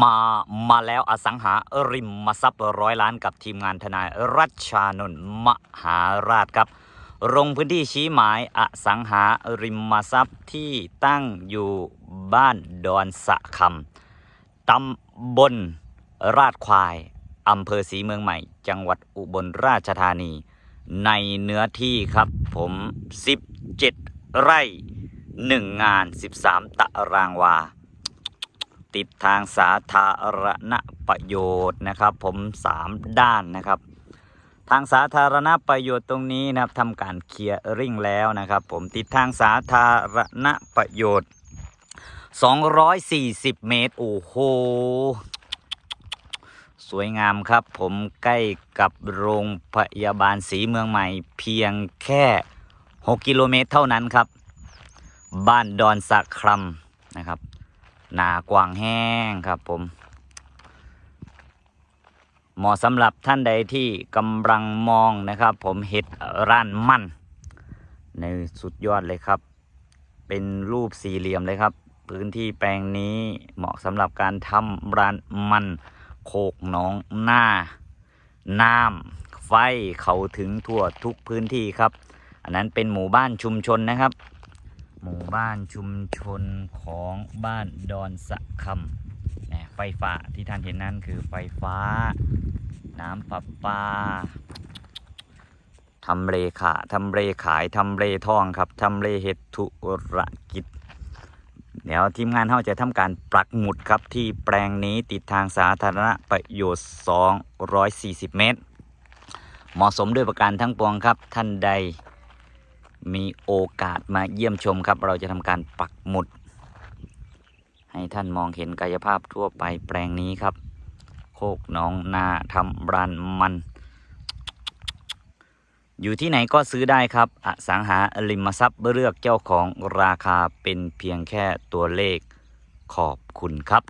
มามาแล้วอสังหาริมทรัพย์ร้อยล้านกับทีมงานทนายรัชชานนท์มหาราชครับลงพื้นที่ชี้หมายอสังหาริมทรัพย์ที่ตั้งอยู่บ้านดอนสะคำตำบลราชควายอำเภอศรีเมืองใหม่ จังหวัดอุบลราชธานี ในเนื้อที่ครับผม 17 ไร่ 1 งาน 13 ตารางวา ติดทางสาธารณประโยชน์นะครับ ผม 3 ด้านนะครับ ทางสาธารณประโยชน์ตรงนี้นะครับทำการเคลียร์ริ่งแล้วนะครับ ผมติดทางสาธารณประโยชน์ 240 เมตร โอ้โห สวยงามครับ ผมใกล้กับโรงพยาบาลศรีเมืองใหม่ เพียงแค่ 6 กิโลเมตรเท่านั้นครับ บ้านดอนสะครัมนะครับ หนากว้างแห้งครับผม เหมาะสำหรับท่านใดที่กำลังมองนะครับ ผมเห็ดร้านมันในสุดยอดเลยครับ เป็นรูปสี่เหลี่ยมเลยครับ พื้นที่แปลงนี้เหมาะสำหรับการทำร้านมันโคกหนองหน้าน้ำไฟเขาถึงทั่วทุกพื้นที่ครับ อันนั้นเป็นหมู่บ้านชุมชนนะครับ หมู่บ้านชุมชนของบ้านดอนสะคำนะไฟฟ้าที่ท่านเห็นนั่นคือไฟฟ้า น้ำประปาทำเลขาทำเลขายทำเลทองครับทำเลเฮ็ดธุรกิจ เดี๋ยวทีมงานเขาจะทำการปักหมุดครับที่แปลงนี้ติดทางสาธารณประโยชน์ 240 เมตร เหมาะสมด้วยประการทั้งปวงครับท่านใด มีโอกาสมาเยี่ยมชมครับ เราจะทำการปักหมุด ให้ท่านมองเห็นกายภาพทั่วไปแปลงนี้ครับ โคกหน้องนาทำรันมัน อยู่ที่ไหนก็ซื้อได้ครับอสังหาริมทรัพย์เลือกเจ้าของราคาเป็นเพียงแค่ตัวเลขขอบคุณครับ